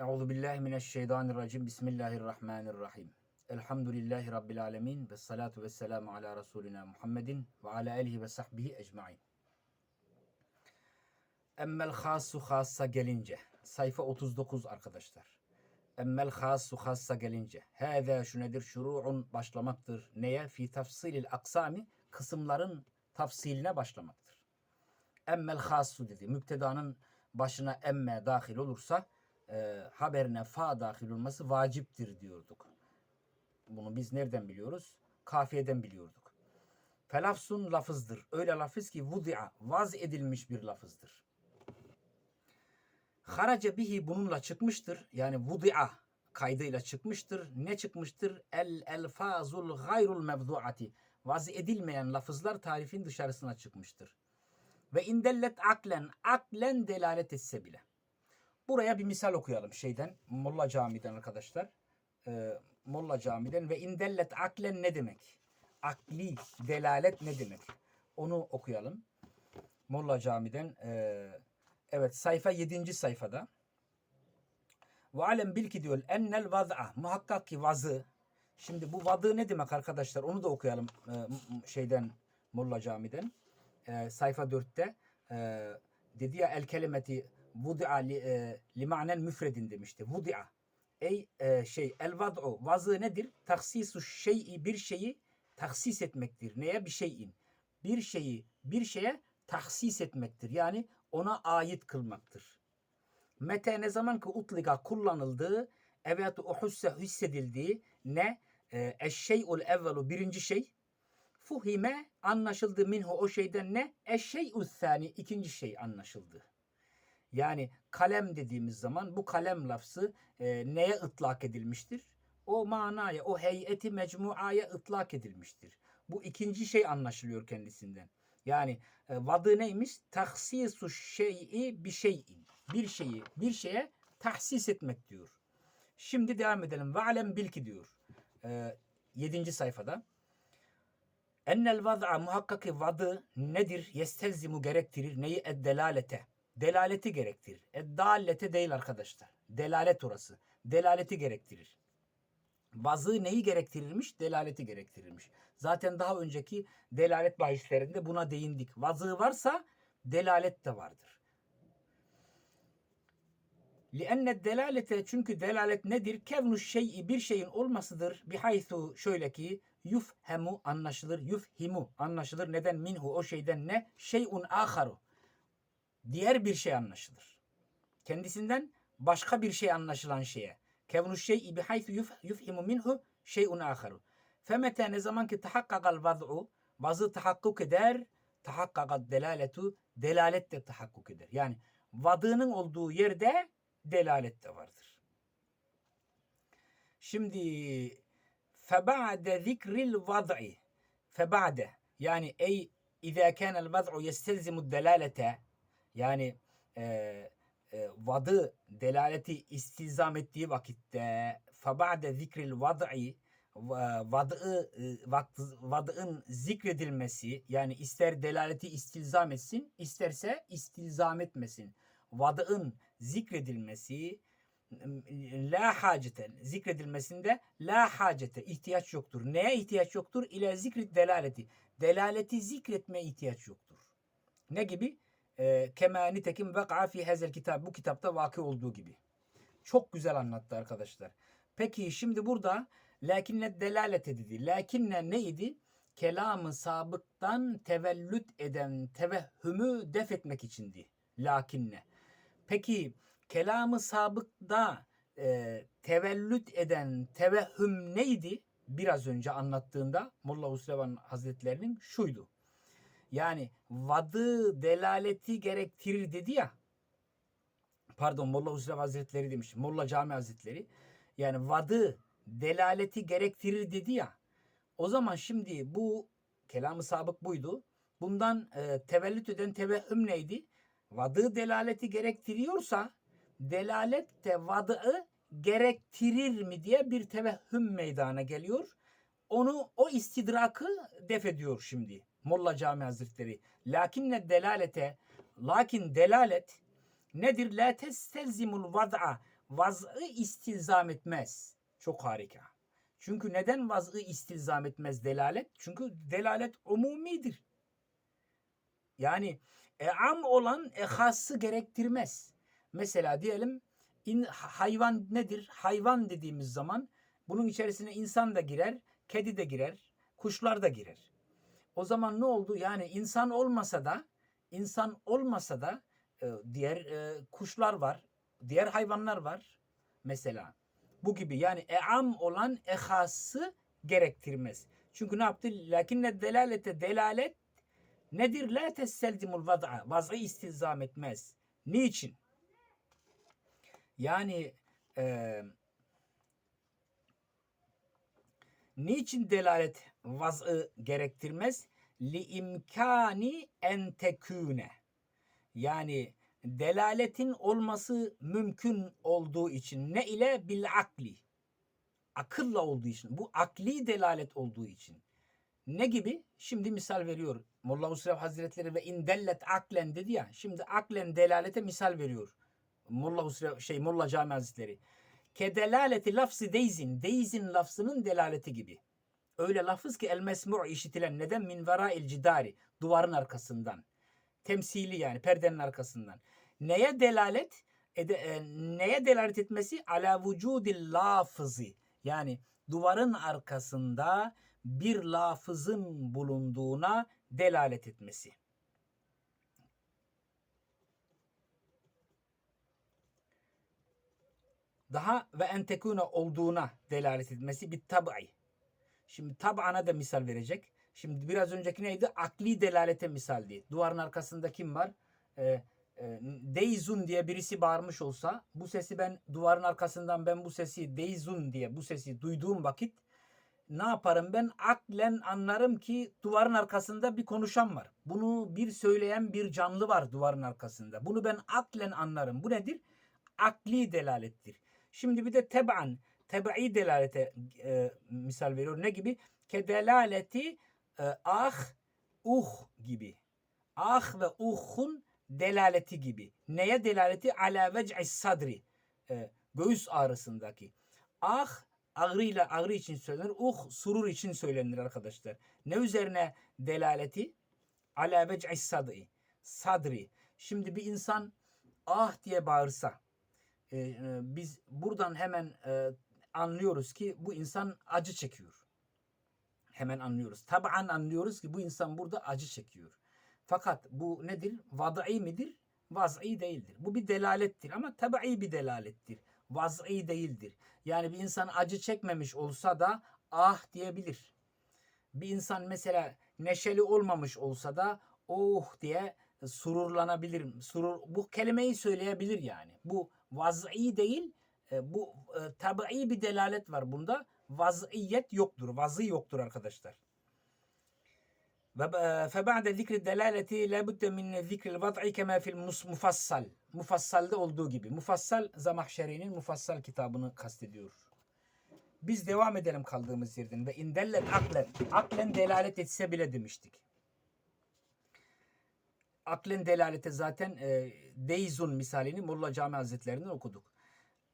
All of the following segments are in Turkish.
Euzu billahi mineşşeytanirracim. Bismillahirrahmanirrahim. Elhamdülillahi rabbil alamin ve salatu vesselamu ala resulina Muhammedin ve ala alihi ve sahbihi ecmaîn. Emmel hasu hassa gelince sayfa 39 arkadaşlar. Emmel hasu hassa gelince hâzâ şu nedir? Şuru'un başlamaktır. Neye? Fi tafsilil aksami kısımların tafsiline başlamaktır. Emmel hasu dedi. Müptedanın başına emme dahil olursa e, haberine fa dahil olması vaciptir diyorduk. Bunu biz nereden biliyoruz? Kafiyeden biliyorduk. Felafsun lafızdır. Öyle lafız ki vudi'a vaz edilmiş bir lafızdır. Haraca bihi bununla çıkmıştır. Yani vudi'a kaydıyla çıkmıştır. Ne çıkmıştır? El elfazul gayrul mevduati. Vaz edilmeyen lafızlar tarifin dışarısına çıkmıştır. Ve indellet aklen, aklen delalet etse bile. Buraya bir misal okuyalım şeyden. Molla Cami'den arkadaşlar. Ee, Molla Cami'den ve indellet aklen ne demek? Akli delalet ne demek? Onu okuyalım. Molla Cami'den. ee, evet sayfa 7. sayfada. Ve alem bil ki diyor ennel vaz'a muhakkak ki vazı. Şimdi bu vadı ne demek arkadaşlar? Onu da okuyalım m- şeyden Molla Cami'den. Ee, sayfa 4'te ee, dedi ya el kelimeti vudi'a li, e, li ma'nen müfredin demişti. Vudi'a. Ey e, şey el vad'u vazı nedir? Taksisu şey'i bir şeyi taksis etmektir. Neye? Bir şeyin. Bir şeyi bir şeye tahsis etmektir. Yani ona ait kılmaktır. Mete ne zaman ki utliga kullanıldığı evet uhusse hissedildiği ne? E, eşşey'ul evvelu birinci şey fuhime anlaşıldı minhu o şeyden ne? Eşşey'ul thani ikinci şey anlaşıldı. Yani kalem dediğimiz zaman bu kalem lafzı e, neye ıtlak edilmiştir? O manaya, o heyeti mecmuaya ıtlak edilmiştir. Bu ikinci şey anlaşılıyor kendisinden. Yani e, vadı neymiş? Tahsisu şey'i bir şeyin. Bir şeyi bir şeye tahsis etmek diyor. Şimdi devam edelim. Ve alem bil ki diyor. E, 7. sayfada. Ennel vaz'a muhakkak vadı nedir? Yestelzimu gerektirir. Neyi? Eddelalete Delaleti gerektirir. Eddallete değil arkadaşlar. Delalet orası. Delaleti gerektirir. Vazı neyi gerektirirmiş? Delaleti gerektirirmiş. Zaten daha önceki delalet bahislerinde buna değindik. Vazı varsa delalet de vardır. لِأَنَّ delalete çünkü delalet nedir? Kevnu şey'i bir şeyin olmasıdır. Bihaythu şöyle ki yufhemu anlaşılır. Yufhimu anlaşılır. Neden? Minhu o şeyden ne? Şey'un aharu. Diğer bir şey anlaşılır. Kendisinden başka bir şey anlaşılan şeye. Kevnu şey'i bihaythu yuf, yufhimu minhu şey'un aharu. Femete ne zaman ki tahakkakal vaz'u vazı tahakkuk eder tahakkakal delaletu delalet de tahakkuk eder. Yani vadının olduğu yerde delalet de vardır. Şimdi feba'de zikril vad'i feba'de yani ey İzâ kânel vad'u yestelzimu delalete yani e, e, vadı delaleti istizam ettiği vakitte feba'de zikril vad'i vad'ı vad'ın zikredilmesi yani ister delaleti istilzam etsin isterse istilzam etmesin. Vad'ın zikredilmesi la hacete zikredilmesinde la hacete ihtiyaç yoktur. Neye ihtiyaç yoktur? İle zikri delaleti. Delaleti zikretmeye ihtiyaç yoktur. Ne gibi? Ee, Kema nitekim veka fi hazel kitap. Bu kitapta vakı olduğu gibi. Çok güzel anlattı arkadaşlar. Peki şimdi burada lakinne delalete dedi. Lakinne neydi? Kelamı sabıktan tevellüt eden tevehhümü def etmek içindi. Lakinne. Peki kelamı sabıkta e, tevellüt eden tevehhüm neydi? Biraz önce anlattığında Molla Husrevan Hazretlerinin şuydu. Yani vadı delaleti gerektirir dedi ya. Pardon Molla Husrev Hazretleri demiş. Molla Cami Hazretleri. Yani vadı delaleti gerektirir dedi ya. O zaman şimdi bu kelamı sabık buydu. Bundan e, tevellüt eden tevehhüm neydi? Vadı delaleti gerektiriyorsa delalet de vadığı gerektirir mi diye bir tevehhüm meydana geliyor. Onu o istidrakı def ediyor şimdi Molla Cami Hazretleri. Lakinne delalete lakin delalet nedir? La testelzimul vad'a vaz'ı istilzam etmez. Çok harika. Çünkü neden vaz'ı istilzam etmez delalet? Çünkü delalet umumidir. Yani e, am olan e, gerektirmez. Mesela diyelim in, hayvan nedir? Hayvan dediğimiz zaman bunun içerisine insan da girer, kedi de girer, kuşlar da girer. O zaman ne oldu? Yani insan olmasa da insan olmasa da e, diğer e, kuşlar var, diğer hayvanlar var mesela. Bu gibi yani e'am olan ehası gerektirmez. Çünkü ne yaptı? Lakinne delalete delalet nedir? La tesseldimul vad'a. Vaz'ı istilzam etmez. Niçin? Yani e, niçin delalet vaz'ı gerektirmez? Li imkani en teküne. Yani delaletin olması mümkün olduğu için. Ne ile? Bil akli. Akılla olduğu için. Bu akli delalet olduğu için. Ne gibi? Şimdi misal veriyor. Molla Husrev Hazretleri ve indellet aklen dedi ya. Şimdi aklen delalete misal veriyor. Molla Husrev şey Molla Cami Hazretleri kedelaleti lafzı deyzin deyzin lafzının delaleti gibi. Öyle lafız ki el mesmu işitilen neden? Min vera el cidari duvarın arkasından. Temsili yani perdenin arkasından. Neye delalet? Ede, e, neye delalet etmesi? Ala vücudil lafızı. Yani duvarın arkasında bir lafızın bulunduğuna delalet etmesi. Daha ve entekune olduğuna delalet etmesi bir tab'i. Şimdi tab'ana da misal verecek. Şimdi biraz önceki neydi? Akli delalete misaldi. Duvarın arkasında kim var? Ee, e, Deyzun diye birisi bağırmış olsa bu sesi ben duvarın arkasından ben bu sesi Deyzun diye bu sesi duyduğum vakit ne yaparım ben aklen anlarım ki duvarın arkasında bir konuşan var. Bunu bir söyleyen bir canlı var duvarın arkasında. Bunu ben aklen anlarım. Bu nedir? Akli delalettir. Şimdi bir de teb'an, teb'i delalete e, misal veriyor. Ne gibi? Kedelaleti e, ah, uh gibi. Ah ve uhun delaleti gibi. Neye delaleti? Ala vec'i sadri. E, göğüs ağrısındaki. Ah ağrıyla ağrı için söylenir. Uh surur için söylenir arkadaşlar. Ne üzerine delaleti? Ala vec'i sadri. Sadri. Şimdi bir insan ah diye bağırsa e, e, biz buradan hemen e, anlıyoruz ki bu insan acı çekiyor. Hemen anlıyoruz. Taban anlıyoruz ki bu insan burada acı çekiyor. Fakat bu nedir? Vad'i midir? Vaz'i değildir. Bu bir delalettir ama tabii bir delalettir. Vaz'i değildir. Yani bir insan acı çekmemiş olsa da ah diyebilir. Bir insan mesela neşeli olmamış olsa da oh diye sururlanabilir. Surur, bu kelimeyi söyleyebilir yani. Bu vaz'i değil, e, bu e, tabii bir delalet var bunda. Vaz'iyet yoktur. Vazı yoktur arkadaşlar. فبعد ذكر الدلالة لابد من ذكر الوضع كما في المفصل. Mufassal'da olduğu gibi. Mufassal Zamahşeri'nin Mufassal kitabını kastediyor. Biz devam edelim kaldığımız yerden ve indellet aklen. Aklen delalet etse bile demiştik. Aklen delalete zaten e, Deyzun misalini Molla Cami Hazretlerinden okuduk.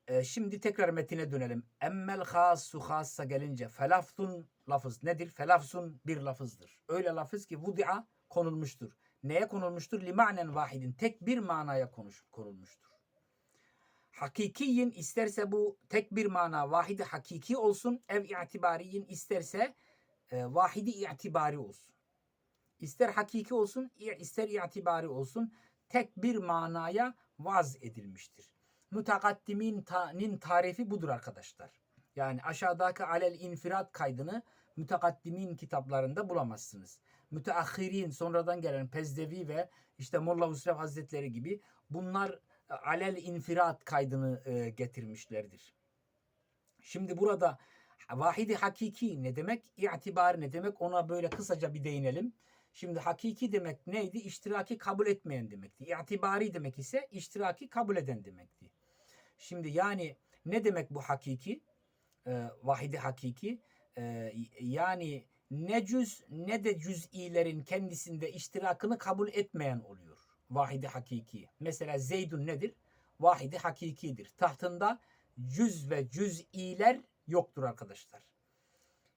E, şimdi tekrar metine dönelim. Emmel hasu hassa gelince felafzun lafız nedir? Felafzun bir lafızdır. Öyle lafız ki vudi'a konulmuştur. Neye konulmuştur? Limanen vahidin. Tek bir manaya konuş, konulmuştur. Hakikiyin isterse bu tek bir mana vahidi hakiki olsun. Ev i'tibariyin isterse e, vahidi i'tibari olsun. İster hakiki olsun, ister i'tibari olsun. Tek bir manaya vaz edilmiştir. Mütekaddiminin tarifi budur arkadaşlar. Yani aşağıdaki alel infirat kaydını mütekaddimin kitaplarında bulamazsınız. Müteahhirin sonradan gelen Pezdevi ve işte Molla Husrev Hazretleri gibi bunlar e, alel infirat kaydını e, getirmişlerdir. Şimdi burada vahidi hakiki ne demek? İtibar ne demek? Ona böyle kısaca bir değinelim. Şimdi hakiki demek neydi? İştiraki kabul etmeyen demekti. İtibari demek ise iştiraki kabul eden demekti. Şimdi yani ne demek bu hakiki? Ee, vahidi hakiki. Ee, yani ne cüz ne de cüz'ilerin kendisinde iştirakını kabul etmeyen oluyor. Vahidi hakiki. Mesela Zeydun nedir? vahidi hakikidir. Tahtında cüz ve cüz'iler yoktur arkadaşlar.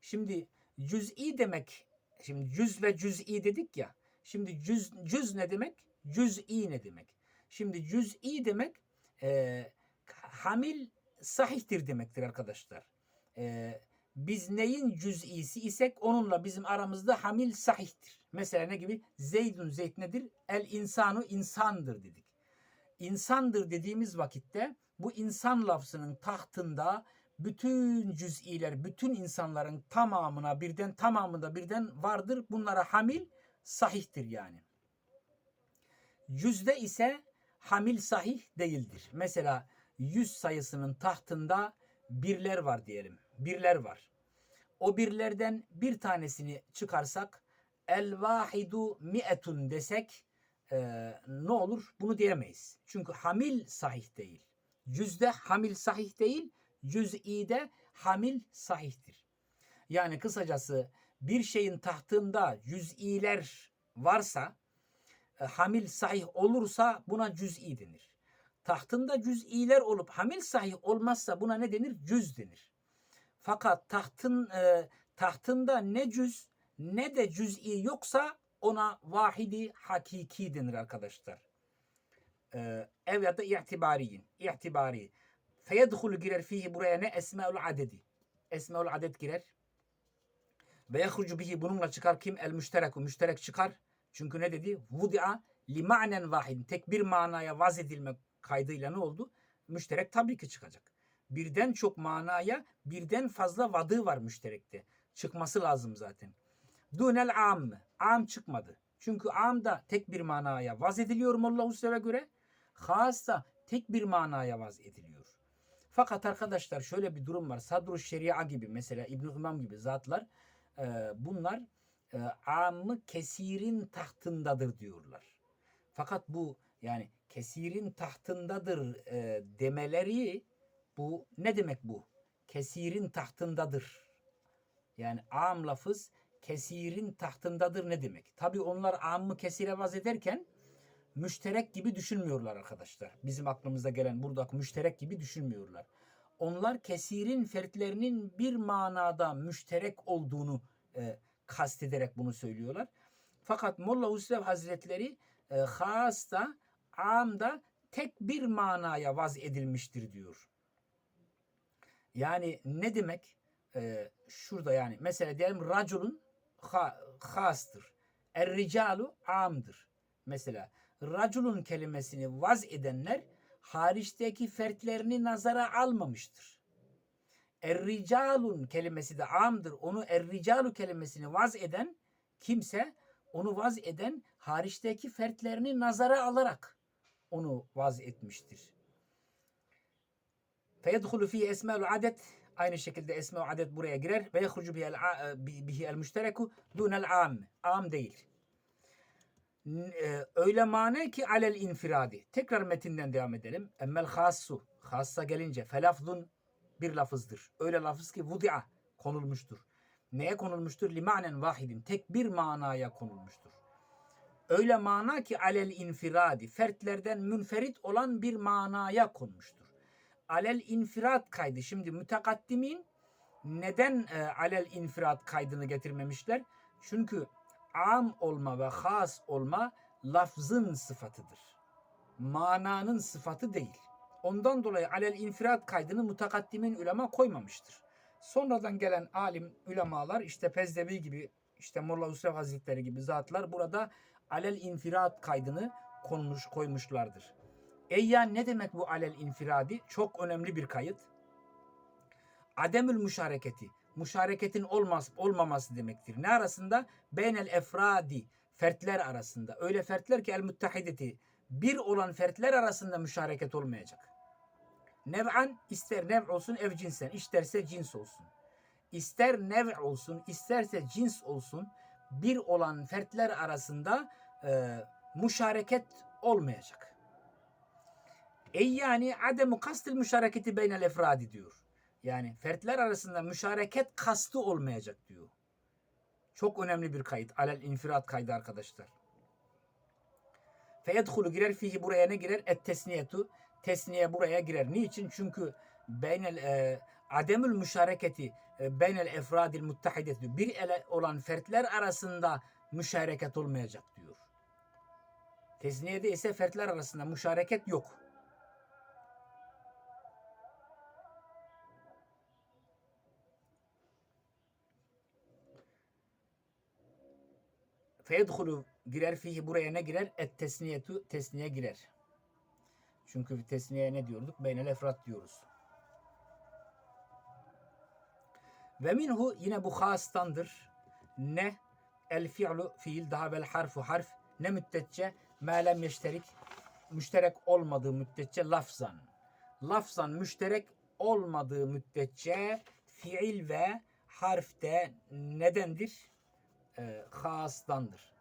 Şimdi cüz'i demek, şimdi cüz ve cüz'i dedik ya. Şimdi cüz, cüz ne demek? Cüz'i ne demek? Şimdi cüz'i demek e, hamil sahihtir demektir arkadaşlar. E, biz neyin cüz'isi isek onunla bizim aramızda hamil sahihtir. Mesela ne gibi? Zeydun zeyd nedir? El insanu insandır dedik. İnsandır dediğimiz vakitte bu insan lafzının tahtında bütün cüz'iler, bütün insanların tamamına birden tamamında birden vardır. Bunlara hamil sahihtir yani. Cüzde ise hamil sahih değildir. Mesela 100 sayısının tahtında birler var diyelim. Birler var. O birlerden bir tanesini çıkarsak el vahidu mi'etun desek e, ne olur? Bunu diyemeyiz. Çünkü hamil sahih değil. Cüzde hamil sahih değil, cüz'ide hamil sahihtir. Yani kısacası bir şeyin tahtında cüz'iler varsa e, hamil sahih olursa buna cüz'i denir. Tahtında cüz'iler olup hamil sahih olmazsa buna ne denir? Cüz denir. Fakat tahtın e, tahtında ne cüz ne de cüz'i yoksa ona vahidi hakiki denir arkadaşlar. Ee, ev ya da i'tibariyin. İ'tibari. Feyedhul girer fihi buraya ne? Esmaül adedi. Esmaül adet girer. Ve yahrucu bihi bununla çıkar kim? El müştereku. Müşterek çıkar. Çünkü ne dedi? Vudi'a li ma'nen vahid. Tek bir manaya vaz edilme kaydıyla ne oldu? Müşterek tabii ki çıkacak. Birden çok manaya birden fazla vadı var müşterekte. Çıkması lazım zaten. Dunel am. Am çıkmadı. Çünkü am da tek bir manaya vaz ediliyor Allahu Seve göre. Has da tek bir manaya vaz ediliyor. Fakat arkadaşlar şöyle bir durum var. Sadru Şeria gibi mesela İbn İmam gibi zatlar e, bunlar e, amı kesirin tahtındadır diyorlar. Fakat bu yani kesirin tahtındadır e, demeleri bu ne demek bu? Kesirin tahtındadır. Yani am lafız kesirin tahtındadır ne demek? Tabi onlar ammı kesire vaz ederken müşterek gibi düşünmüyorlar arkadaşlar. Bizim aklımıza gelen buradaki müşterek gibi düşünmüyorlar. Onlar kesirin fertlerinin bir manada müşterek olduğunu e, kastederek bunu söylüyorlar. Fakat Molla Hüsrev Hazretleri e, hasta, amda tek bir manaya vaz edilmiştir diyor. Yani ne demek? Ee, şurada yani mesela diyelim raculun ha, hastır. Er ricalu amdır. Mesela raculun kelimesini vaz edenler hariçteki fertlerini nazara almamıştır. Er ricalun kelimesi de amdır. Onu er ricalu kelimesini vaz eden kimse onu vaz eden hariçteki fertlerini nazara alarak onu vaz etmiştir. Feyedhulu fi esma'ul adet aynı şekilde esma adet buraya girer ve yahrucu bihi el müştereku dunel am. Am değil. Öyle mane ki alel infiradi. Tekrar metinden devam edelim. Emmel hassu. Hassa gelince felafzun bir lafızdır. Öyle lafız ki vudi'a konulmuştur. Neye konulmuştur? Limanen vahidin. Tek bir manaya konulmuştur. Öyle mana ki alel infiradi. Fertlerden münferit olan bir manaya konmuştur alel infirat kaydı. Şimdi mütekaddimin neden e, alel infirat kaydını getirmemişler? Çünkü am olma ve has olma lafzın sıfatıdır. Mananın sıfatı değil. Ondan dolayı alel infirat kaydını mutakaddimin ulema koymamıştır. Sonradan gelen alim ulemalar işte Pezdevi gibi işte Molla Hüsrev Hazretleri gibi zatlar burada alel infirat kaydını konmuş koymuşlardır. Eyyan ne demek bu alel infiradi? Çok önemli bir kayıt. Ademül müşareketi. Müşareketin olmaz, olmaması demektir. Ne arasında? Beynel efradi. Fertler arasında. Öyle fertler ki el müttehideti. Bir olan fertler arasında müşareket olmayacak. Nev'an ister nev olsun ev cinsen. isterse cins olsun. İster nev olsun, isterse cins olsun. Bir olan fertler arasında e, müşareket olmayacak. Ey yani ademu kastil müşareketi beynel efradi diyor. Yani fertler arasında müşareket kastı olmayacak diyor. Çok önemli bir kayıt. Alel infirat kaydı arkadaşlar. Feyedhulu girer fihi buraya ne girer? Et tesniyetu. tesniye buraya girer. Niçin? Çünkü beynel e, ademül müşareketi e, beynel efradil muttahideti bir ele olan fertler arasında müşareket olmayacak diyor. Tesniyede ise fertler arasında müşareket yok. Feyedhulu girer fihi buraya ne girer? Et tesniyetu tesniye girer. Çünkü tesniyeye ne diyorduk? Beynel efrat diyoruz. Ve minhu yine bu hastandır. Ne el fi'lu fiil daha vel harfu harf ne müddetçe melem yeşterik müşterek olmadığı müddetçe lafzan. Lafzan müşterek olmadığı müddetçe fiil ve harfte nedendir? E, hasdandır.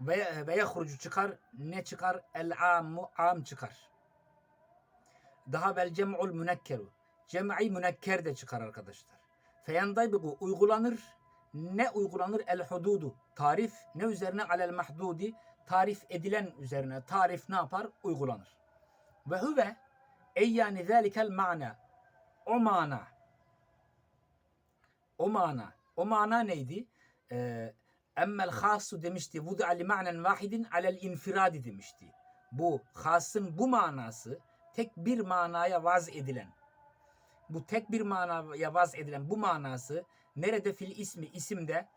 Ve, ve yahrucu çıkar. Ne çıkar? El ammu am çıkar. Daha vel cem'ul münekkeru. Cem'i münekker de çıkar arkadaşlar. Feyandaybigu uygulanır. Ne uygulanır? El hududu. Tarif ne üzerine? Alel mahdudi. Tarif edilen üzerine. Tarif ne yapar? Uygulanır. Ve huve ey yani zelikel mana. O mana. O mana. O mana neydi? Ee, emmel hasu demişti. Vudu'a li ma'nen vahidin alel infiradi demişti. Bu hasın bu manası tek bir manaya vaz edilen bu tek bir manaya vaz edilen bu manası nerede fil ismi isimde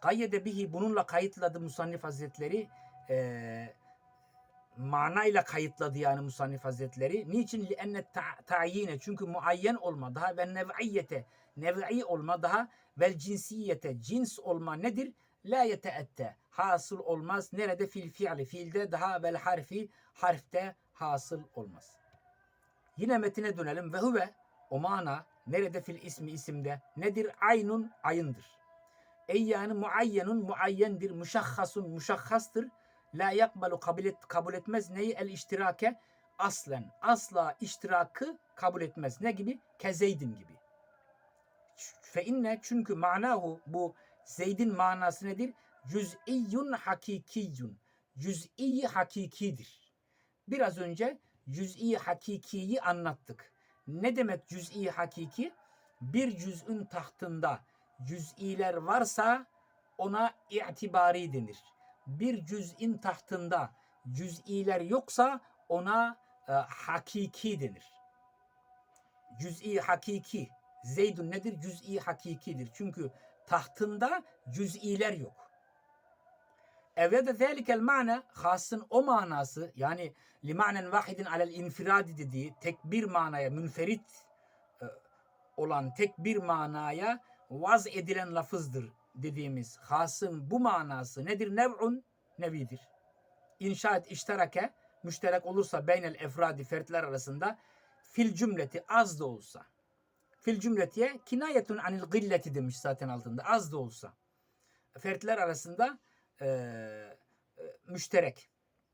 gayyede bihi bununla kayıtladı Musannif Hazretleri e, manayla kayıtladı yani Musannif Hazretleri. Niçin? Li enne ta'yine çünkü muayyen olma daha ve nev'iyete nev'i olma daha vel cinsiyete cins olma nedir? La yeteette hasıl olmaz. Nerede? Fil fiili fiilde daha vel harfi harfte hasıl olmaz. Yine metine dönelim ve huve o mana nerede fil ismi isimde nedir? Aynun ayındır. Ey yani muayyenun muayyendir. Muşahhasun muşahhastır. La yakbalu kabul, et, kabul etmez neyi? El iştirake aslen. Asla iştirakı kabul etmez. Ne gibi? Kezeydin gibi. Fe inne çünkü manahu bu Zeyd'in manası nedir? Cüz'iyyun hakikiyyun. Cüz'i hakikidir. Biraz önce cüz'i hakikiyi anlattık. Ne demek cüz'i hakiki? Bir cüz'ün tahtında cüz'iler varsa ona itibari denir. Bir cüz'in tahtında cüz'iler yoksa ona e, hakiki denir. Cüz'i hakiki. Zeydun nedir? Cüz'i hakikidir. Çünkü tahtında cüz'iler yok. Evde zelikel mana hasın o manası yani limanen vahidin alel infiradi dediği tek bir manaya münferit e, olan tek bir manaya vaz edilen lafızdır dediğimiz hasın bu manası nedir? Nev'un nevidir. İnşaat işterake müşterek olursa beynel efradi fertler arasında fil cümleti az da olsa. Fil cümletiye kinayetun anil gilleti demiş zaten altında az da olsa. Fertler arasında e, e, müşterek.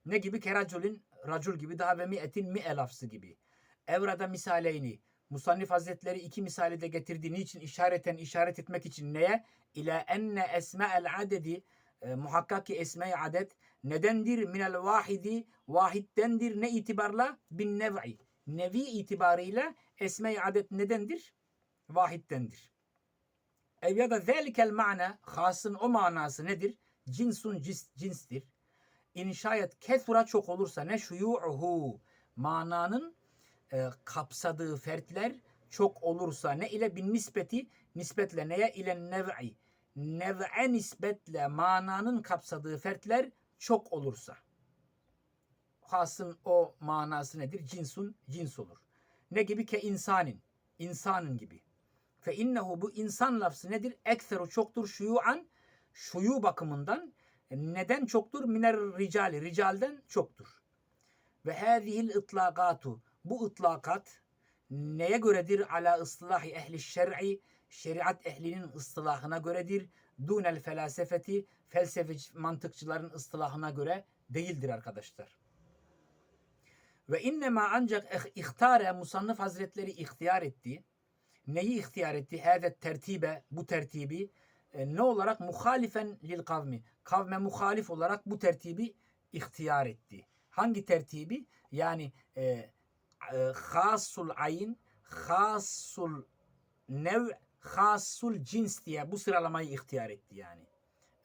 Ne gibi? Keraculin racul gibi daha ve mi'etin mi'e lafzı gibi. Evrada misaleyni Musannif Hazretleri iki misali de getirdiği niçin işareten işaret etmek için neye? İla enne esma'el adedi e, muhakkak ki esme-i adet nedendir minel vahidi vahiddendir ne itibarla bin nev'i nevi itibarıyla esme-i adet nedendir? Vahiddendir. Ev ya da zelikel mana hasın o manası nedir? Cinsun cins, cinstir. İnşayet kethura çok olursa ne şuyu'uhu mananın e, kapsadığı fertler çok olursa ne ile bin nispeti nispetle neye ile nev'i nev'e nispetle mananın kapsadığı fertler çok olursa hasın o manası nedir? Cinsun cins olur. Ne gibi ke insanin insanın gibi. Fe innehu bu insan lafzı nedir? Ekseru çoktur şuyu'an şuyu bakımından neden çoktur? Miner ricali ricalden çoktur. Ve hâzihil itlâgâtu bu ıtlakat neye göredir? Ala ıslahi ehli şer'i şeriat ehlinin ıslahına göredir. Dunel felasefeti felsefe mantıkçıların ıslahına göre değildir arkadaşlar. Ve innema ancak ihtare musannıf hazretleri ihtiyar etti. Neyi ihtiyar etti? Hâdet tertibe bu tertibi e, ne olarak muhalifen lil kavmi. Kavme muhalif olarak bu tertibi ihtiyar etti. Hangi tertibi? Yani e, hasul ayn, hasul nev, hasul cins diye bu sıralamayı ihtiyar etti yani.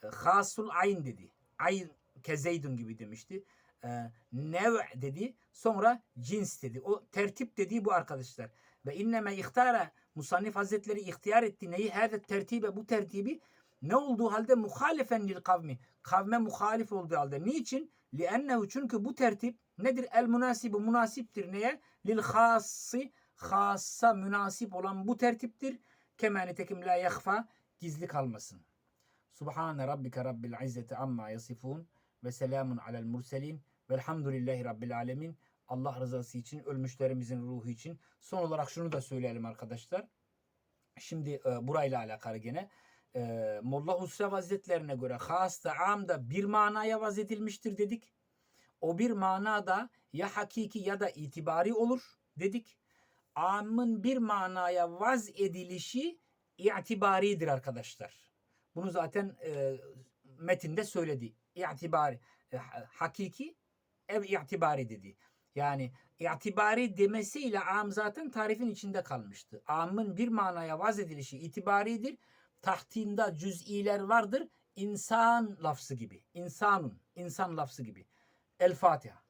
E, hasul ayn dedi. Ayn kezeydun gibi demişti. E, nev dedi. Sonra cins dedi. O tertip dediği bu arkadaşlar. Ve inneme ihtara Musannif Hazretleri ihtiyar etti. Neyi? Hâdet tertibe bu tertibi ne olduğu halde muhalifen lil kavmi. Kavme muhalif olduğu halde. Niçin? Liennehu çünkü bu tertip nedir? El münasibu münasiptir. Neye? Lil hassi hassa münasip olan bu tertiptir. Kema nitekim la yahfa gizli kalmasın. Subhane rabbike rabbil izzeti amma yasifun ve selamun alel murselin velhamdülillahi rabbil alemin. Allah rızası için, ölmüşlerimizin ruhu için. Son olarak şunu da söyleyelim arkadaşlar. Şimdi e, burayla alakalı gene. E, Molla Husrev Hazretlerine göre has da am da bir manaya vaz edilmiştir dedik. O bir manada ya hakiki ya da itibari olur dedik. Amın bir manaya vaz edilişi itibaridir arkadaşlar. Bunu zaten e, metinde söyledi. İtibari, e, ha- hakiki ev itibari dedi. Yani itibari demesiyle am zaten tarifin içinde kalmıştı. Amın bir manaya vaz edilişi itibaridir. Tahtinde cüz'iler vardır. İnsan lafzı gibi. İnsanun, insan lafzı gibi. El Fatiha.